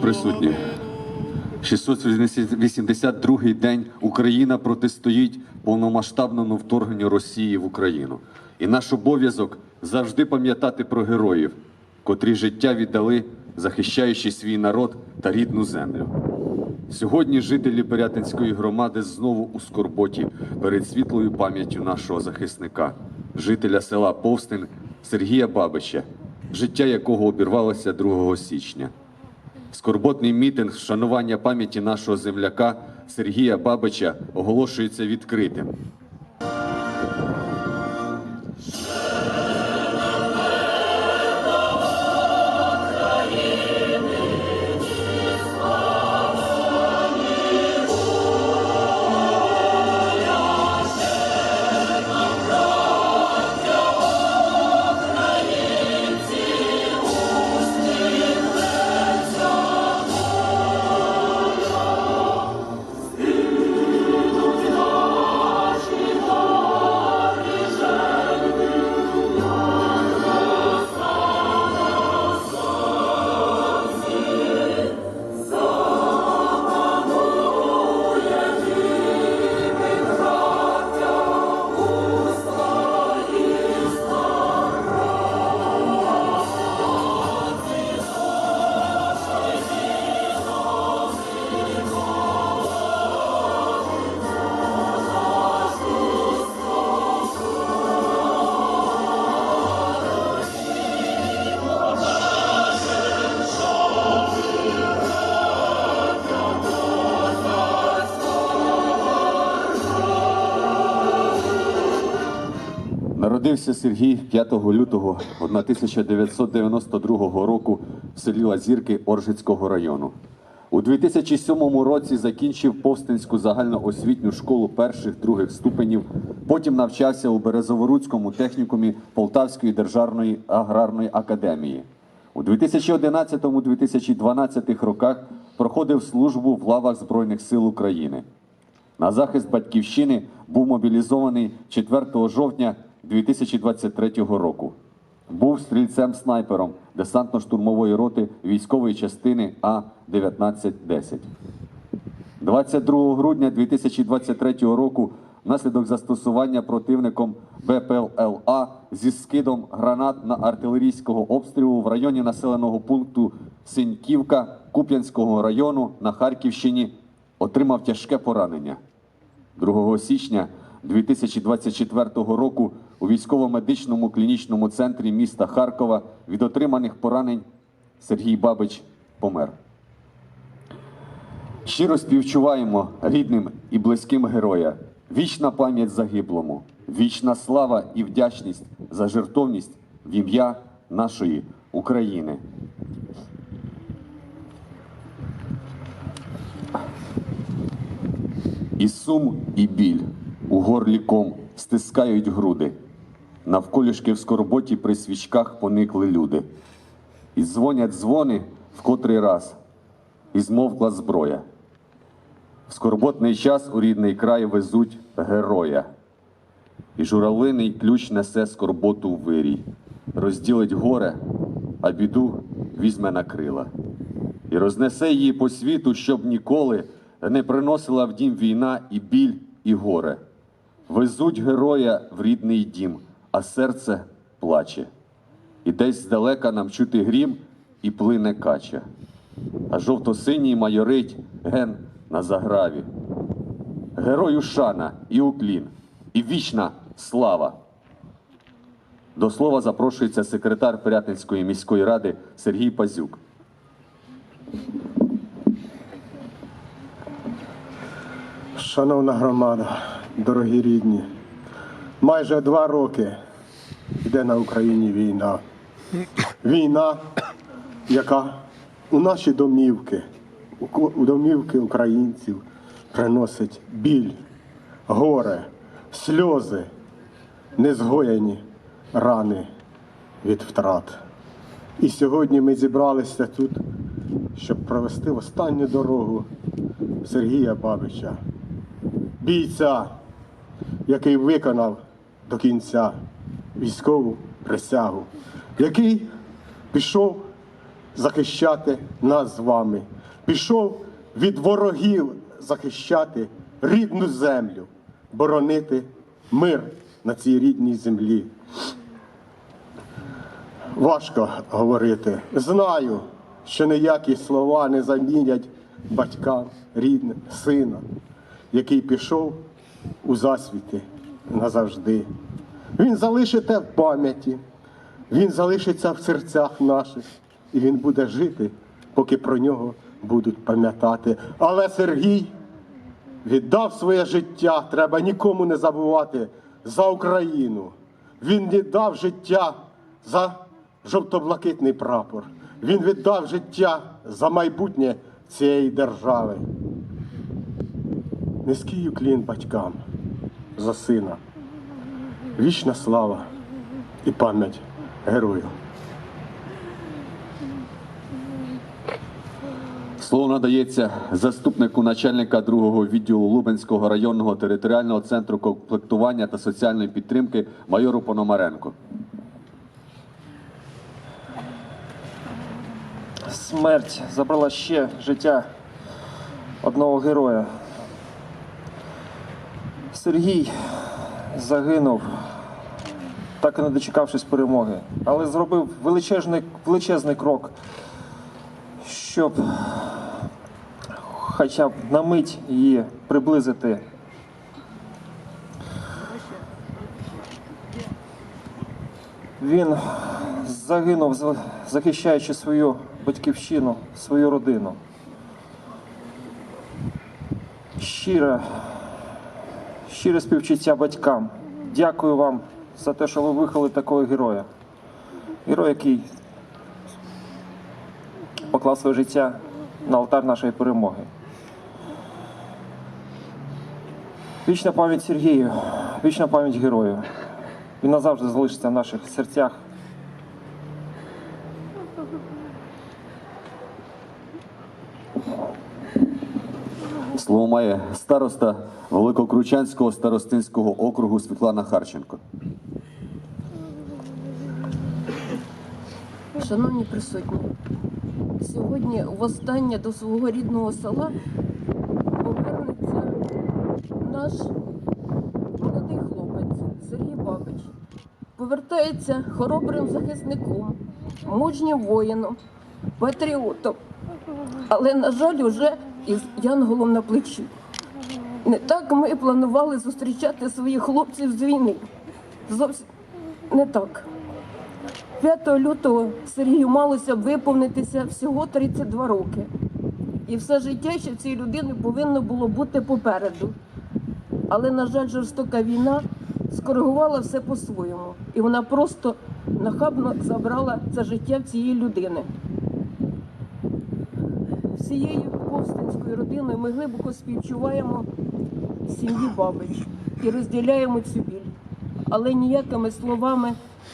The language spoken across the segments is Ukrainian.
присутні, 682-й день Україна протистоїть повномасштабному вторгненню Росії в Україну. І наш обов'язок завжди пам'ятати про героїв, котрі життя віддали, захищаючи свій народ та рідну землю. Сьогодні жителі Пирятинської громади знову у скорботі перед світлою пам'яттю нашого захисника, жителя села Повстин Сергія Бабича, життя якого обірвалося 2 січня. Скорботний мітинг вшанування пам'яті нашого земляка Сергія Бабича оголошується відкритим. Народився Сергій 5 лютого 1992 року в селі Лазірки Оржицького району. У 2007 році закінчив Повстинську загальноосвітню школу перших других ступенів. Потім навчався у Березоворуцькому технікумі Полтавської державної аграрної академії. У 2011-2012 роках проходив службу в лавах Збройних сил України. На захист батьківщини був мобілізований 4 жовтня 2023 року. Був стрільцем-снайпером десантно-штурмової роти військової частини А-1910. 22 грудня 2023 року внаслідок застосування противником БПЛА зі скидом гранат на артилерійського обстрілу в районі населеного пункту Синьківка Куп'янського району на Харківщині отримав тяжке поранення. 2 січня 2024 року у військово-медичному клінічному центрі міста Харкова від отриманих поранень Сергій Бабич помер. Щиро співчуваємо рідним і близьким героя. Вічна пам'ять загиблому, вічна слава і вдячність за жертовність в ім'я нашої України. І сум, і біль у горлі ком стискають груди. Навколішки в скорботі при свічках поникли люди. І дзвонять дзвони в котрий раз, і змовкла зброя. В скорботний час у рідний край везуть героя. І журавлиний ключ несе скорботу в вирій, розділить горе, а біду візьме на крила. І рознесе її по світу, щоб ніколи не приносила в дім війна і біль, і горе. Везуть героя в рідний дім, а серце плаче. І десь здалека нам чути грім і плине кача. А жовто-синій майорить ген на заграві. Герою шана і уклін, і вічна слава. До слова запрошується секретар Пирятинської міської ради Сергій Пазюк. Шановна громада, дорогі рідні, майже два роки йде на Україні війна. Війна, яка у наші домівки, у домівки українців приносить біль, горе, сльози, незгояні рани від втрат. І сьогодні ми зібралися тут, щоб провести останню дорогу Сергія Бабича, бійця, який виконав до кінця військову присягу, який пішов захищати нас з вами, пішов від ворогів захищати рідну землю, боронити мир на цій рідній землі. Важко говорити. Знаю, що ніякі слова не замінять батькам рідним сина, який пішов у засвіти назавжди. Він залишиться в пам'яті, він залишиться в серцях наших, і він буде жити, поки про нього будуть пам'ятати. Але Сергій віддав своє життя, треба нікому не забувати, за Україну. Він віддав життя за жовто-блакитний прапор. Він віддав життя за майбутнє цієї держави. Низький уклін батькам за сина. Вічна слава і пам'ять герою. Слово надається заступнику начальника другого відділу Лубенського районного територіального центру комплектування та соціальної підтримки майору Пономаренку. Смерть забрала ще життя одного героя. Сергій загинув, так і не дочекавшись перемоги, але зробив величезний, величезний крок, щоб хоча б на мить її приблизити. Він загинув, захищаючи свою батьківщину, свою родину. Щире, щире співчуття батькам. Дякую вам за те, що ви виховали такого героя. Герой, який поклав своє життя на алтар нашої перемоги. Вічна пам'ять Сергію, вічна пам'ять герою. Він назавжди залишиться в наших серцях. Слово має староста Великокручанського старостинського округу Світлана Харченко. Шановні присутні, сьогодні востаннє до свого рідного села повернеться наш молодий хлопець Сергій Бабич. Повертається хоробрим захисником, мужнім воїном, патріотом, але, на жаль, уже із янголом на плечі. Не так ми планували зустрічати своїх хлопців з війни. Зовсім не так. 5 лютого Сергію малося б виповнитися всього 32 роки. І все життя ще цій людини повинно було бути попереду. Але, на жаль, жорстока війна скоригувала все по-своєму. І вона просто нахабно забрала це життя цієї людини. Всією повстинською родиною ми глибоко співчуваємо сім'ї Бабич і розділяємо цю біль. Але ніякими словами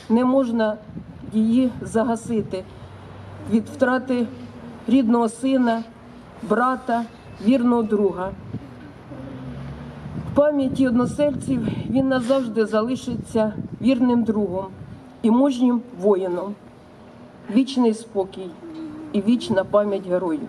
не можна її загасити від втрати рідного сина, брата, вірного друга. В пам'яті односельців він назавжди залишиться вірним другом і мужнім воїном. Вічний спокій і вічна пам'ять героїв.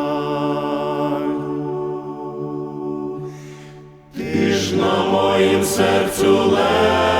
to leży.